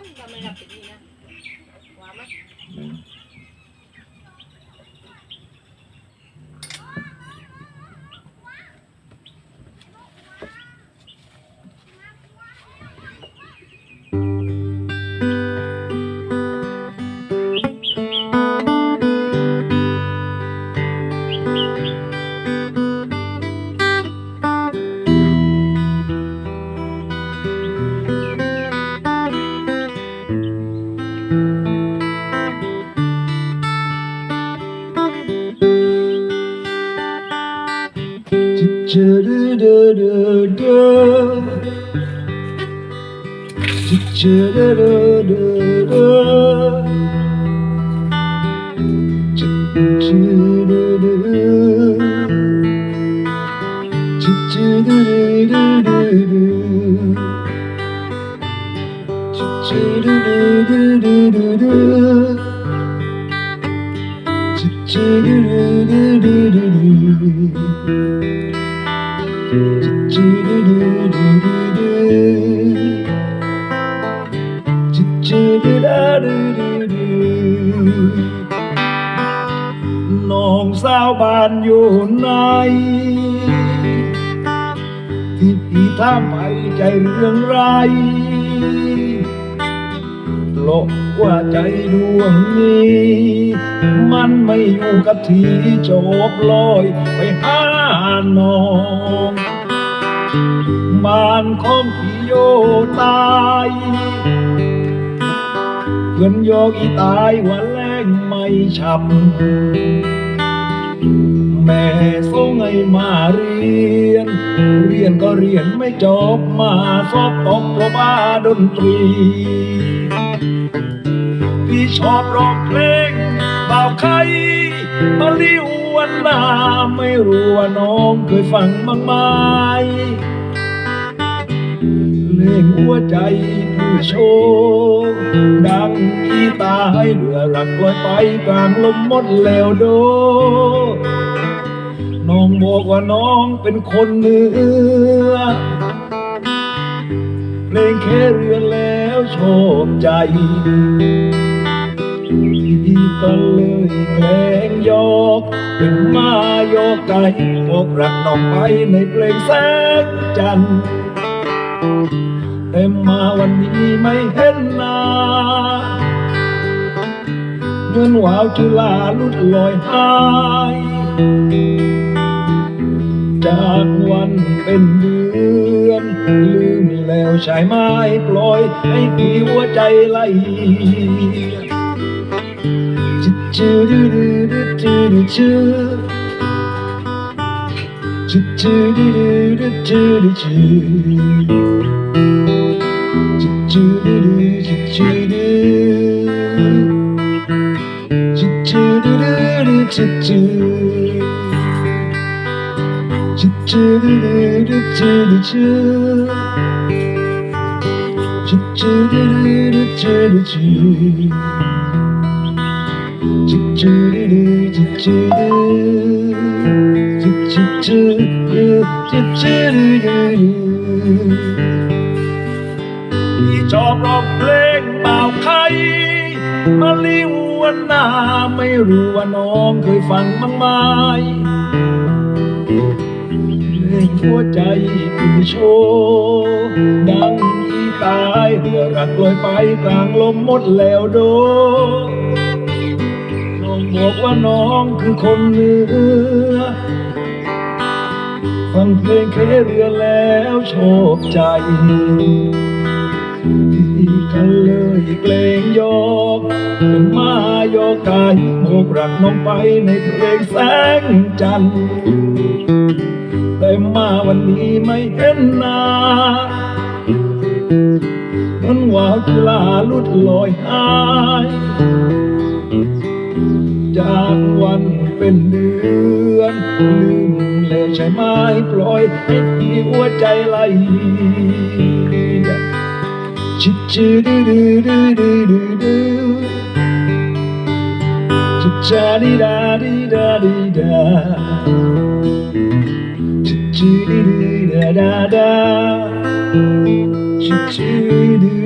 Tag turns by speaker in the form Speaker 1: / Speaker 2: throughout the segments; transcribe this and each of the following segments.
Speaker 1: Ang dami na pinina. Çırırırırı น้
Speaker 2: องสาวบ้านอยู่ไหนที่พี่ทำให้ใจเรื่องไรโลกว่าใจดวงนี้ มันไม่อยู่กับที่จบลอยไปหาน้องบ้านของพี่โยตาย พื่อนโยกอีตายวันแรงไม่ฉับ แม่ส่งให้มาเรียน เรียนก็เรียนไม่จบมาสอบตกเพราะว่าดนตรี พี่ชอบร้องเพลงเบาใครมาลิวันนาไม่รู้ว่าน้องเคยฟังบ้างไหมเพลงหัวใจ โชค ดังกีตาให้เหลือรักลอยไปกลางลมมดแล้วโด น้องบอกว่าน้องเป็นคนเหนือเพลงแค่เรือนแล้วโชคใจพี่ก็เลยแกล้งยอกเป็นมายอกไก่บอกรักน้องไปในเพลงแสงจันทร์ แต่มมาวันนี้ไม่เห็นหน้าเงินวาวจุลาลุดลอยหาย จากวันเป็นเดือน ลืมแล้วใช่ไหมปล่อยให้พี่หัวใจไหลจืดจืดจืดจืดจืดจืดจืดจืดจืด 찌르르 찌르르 찌르르르 ชอบร้องเพลงเป่าใครมาลิวันหนาไม่รู้ว่าน้องเคยฟังบ้างไหมเพลงหัวใจคือโชว์ดังอีตายเรือรักลอยไปกลางลมหมดแล้วโดน้องบอกว่าน้องคือคนเหนือฟังเพลงแค่เรือแล้วโชคใจ พี่กันเลยเกรงยกเป็นมายกกายโมกรักน้องไปในเพลงแสงจันทร์แต่มาวันนี้ไม่เห็นหน้ามันว่ากีฬาลุดลอยหาย จากวันเป็นเดือน ลืมแล้วใช่ไหมปล่อยให้หัวใจไหล 찌찌르르르르르르 찌짜리라리라리라 찌찌르르라라라 찌찌르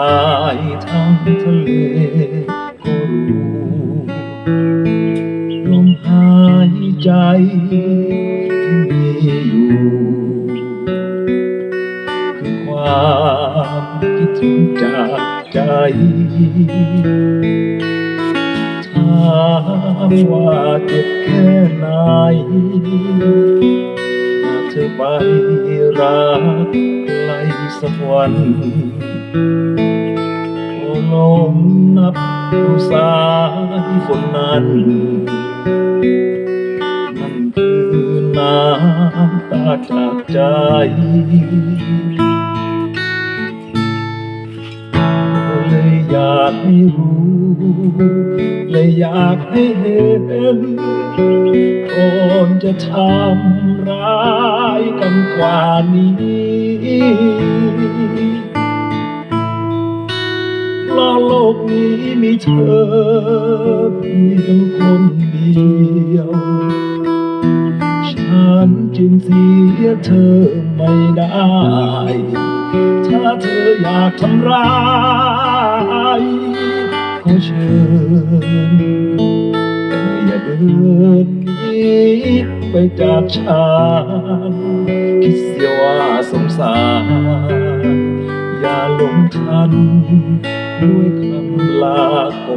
Speaker 2: ายทั้งทะเลก็รู้ลมหายใจที่มีอยู่คือความคิดถึงจากใจถามว่าเจ็บแค่ไหนหากเธอไปรักไกลสักวัน ลองนับดูสายฝนนั้นมันคือน้ำตาจากใจเลยอยากให้รู้เลยอยากให้เห็นก่อนจะทำร้ายกันกว่านี้ เพราโลกนี้มีเธอเพียงคนเดียว ฉันจึงเสียเธอไม่ได้ ถ้าเธออยากทำร้ายก็เชิญอย่าเดินไปจากฉันคิดเสียว่าสงสาร ลงทันด้วยคำลาโก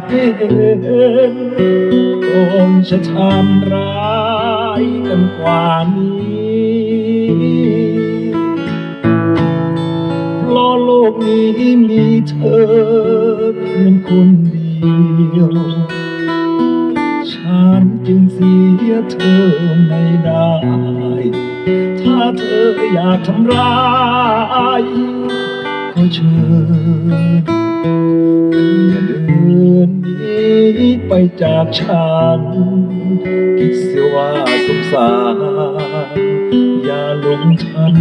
Speaker 2: ากเห็นก่อนจะทำร้ายกันกว่านี้เพราะโลกนี้มีเธอเพียงคนเดียว ฉันจึงเสียเธอไม่ได้ ถ้าเธออยากทำร้ายก็เชิญอย่าเดิน ไปจากฉันคิดเสียว่าสงสาร อย่าหลงทัน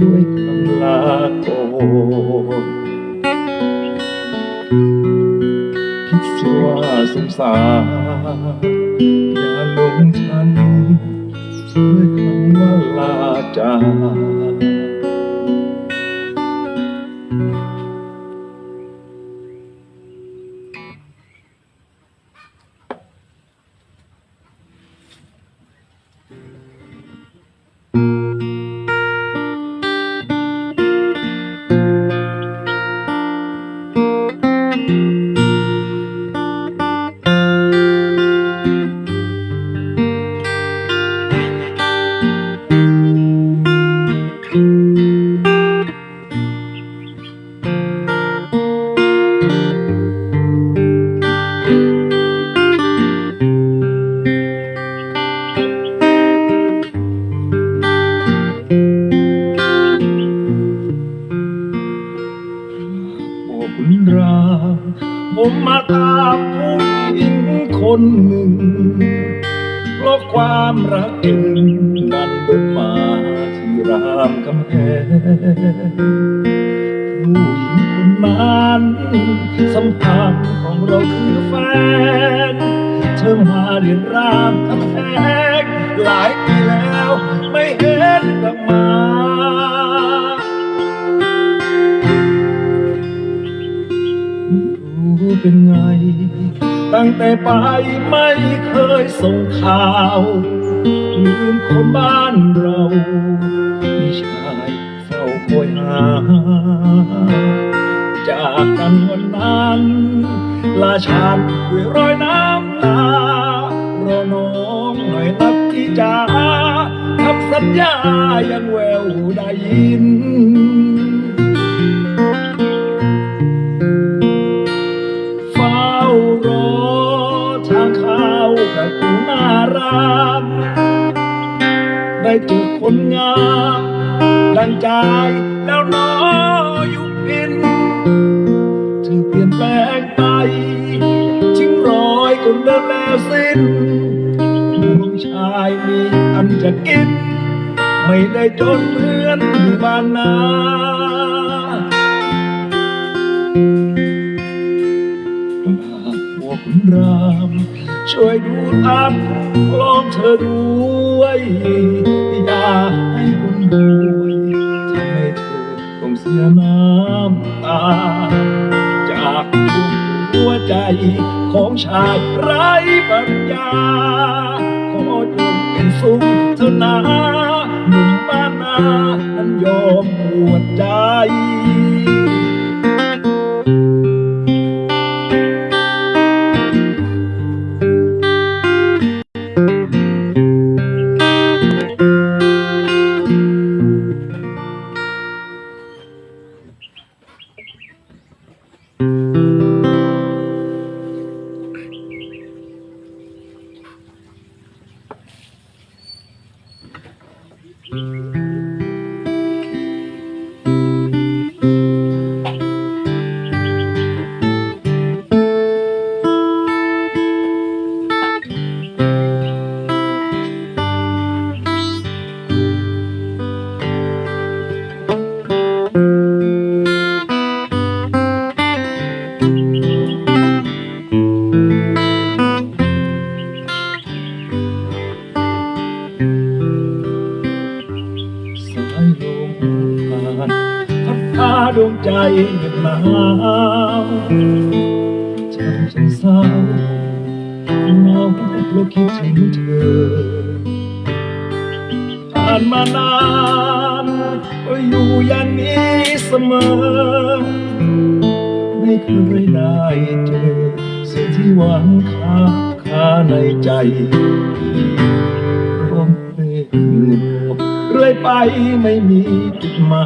Speaker 2: ด้วยคำลาโกนคิดเสียว่าสงสาร อย่าหลงทัน ด้วยคำว่าลาจากามคำแหงหลายปีแล้วไม่เห็นกลับมา รู้เป็นไง ตั้งแต่ไปไม่เคยส่งข่าวลืมคนบ้านเรามีชายเฝ้าคอยหา จากกันวันนั้นลาชานด้วยรอยน้ำตา น้องหน่อยนับที่จ้าทับสัญญายังแววได้ยิน เฝ้ารอทางเขากับกูนารามได้เจอคนงามดังใจแล้วน้อยุพินเธอเปลี่ยนแปลงไป chính ยคนเดิมแล้วสิ้น ชายมีอันจะกิน ไม่ได้จนเหมือนอยู่บ้านนาหัวคุณราม ช่วยดูตามคลองเธอด้วยอย่าให้คุณรวยทำให้เธอต้องเสียน้ำตา จากหัวใจของชายไร้ปัญญา ขอมเป็นสุขเถอะนะหนุ่มบ้านนานั้นยอมปวดใจานมานานก็อยู่อย่างนี้เสมอ ไม่เคยได้เจอ สิ่งที่หวังคาคาในใจร่วมเพลงเรื่อยไปไม่มีจุดหมา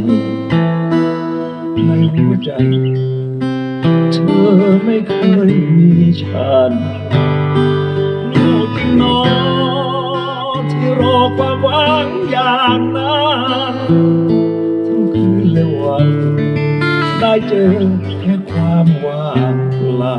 Speaker 2: ยในหัวใจ เธอไม่เคยมีฉันโง่จริงหนอที่ รอความหวังอย่างนั้นทั้งคืนและวัน ได้เจอแค่ความว่างเปล่า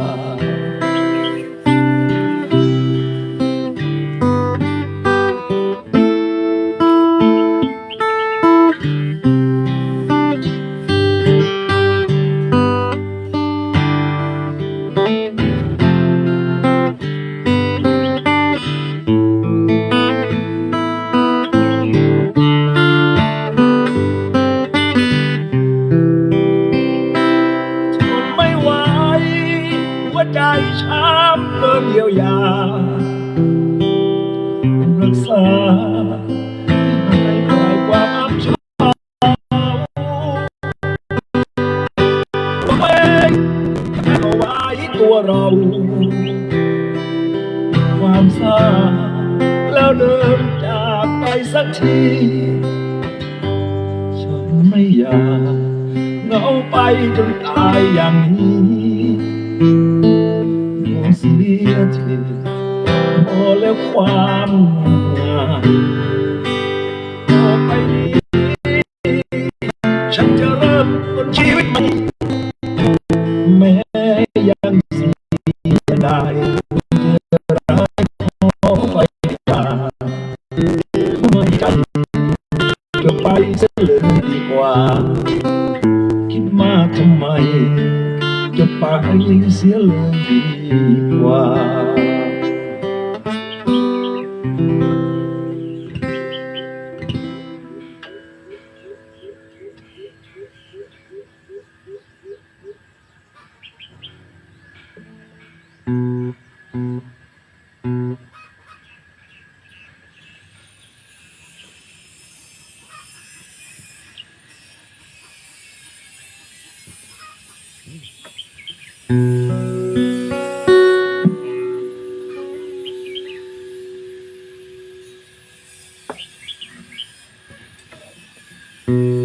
Speaker 2: เรา ความเศร้าแล้วเดินจากไปสักที ฉันไม่อยากเหงาไปจนตายอย่างนี้ดวงเสียทีพอแล้วความงาม กว่า คิดมากทำไม จะไปเสียเลยดีกว่า
Speaker 1: เ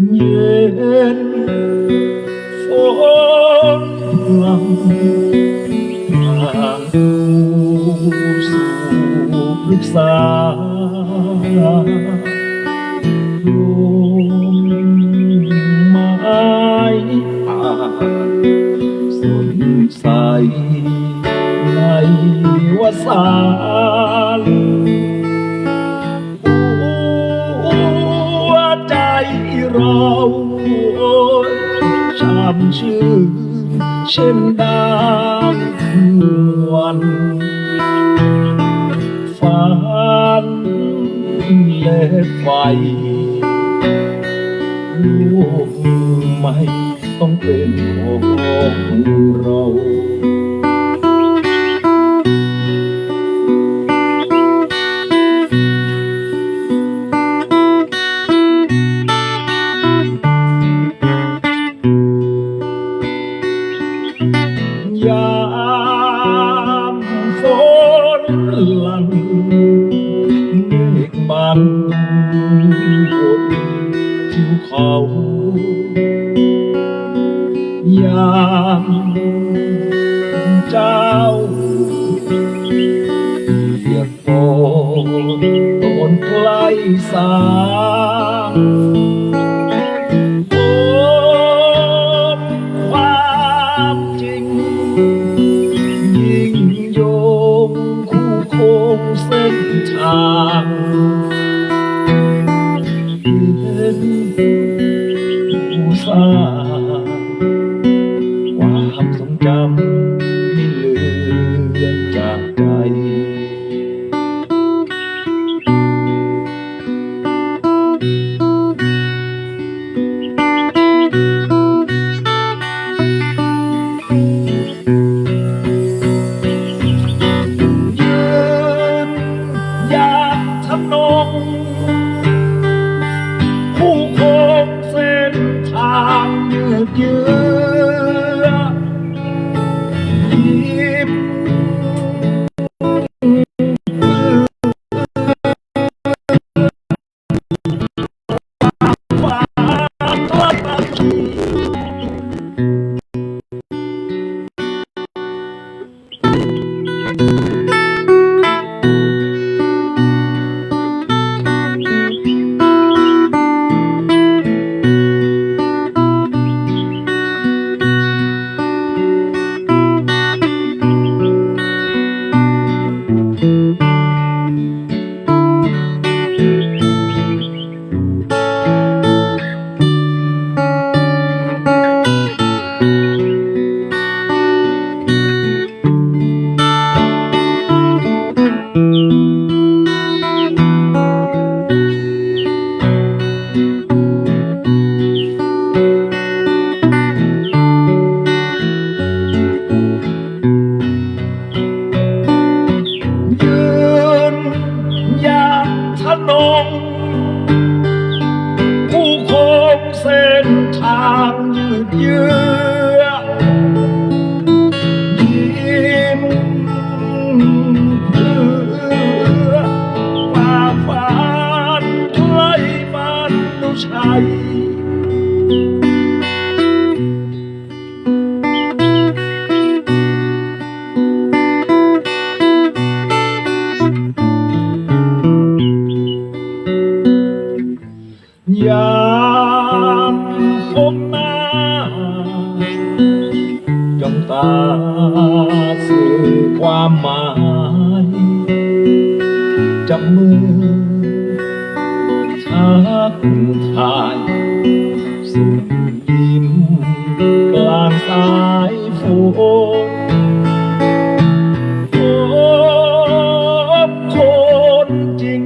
Speaker 1: nhiên
Speaker 2: phong lặng hàng thu sụp nước xa Lung mãi à xuân say ngày quá xa ชื่นเช่นดางคืนวันฝันและไฟลูกไม่ต้องเป็นของเรา ดตนไกลสาา จับมือทักทายสุดยิ้มกลางสายฝนพบคนจริง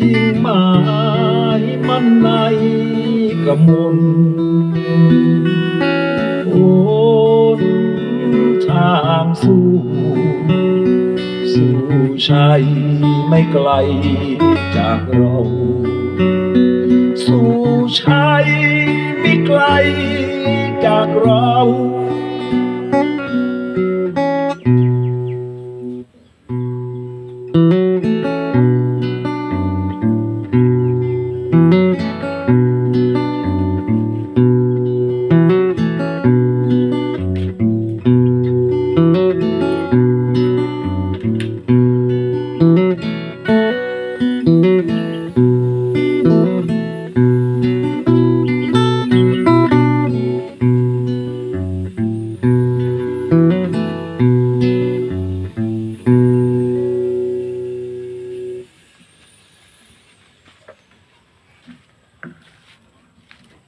Speaker 2: ยิ่งหมายมันในกระมนโอนทางสู้ สู่ชัย ไม่ไกลจากเรา สู่ชัยไม่ไกล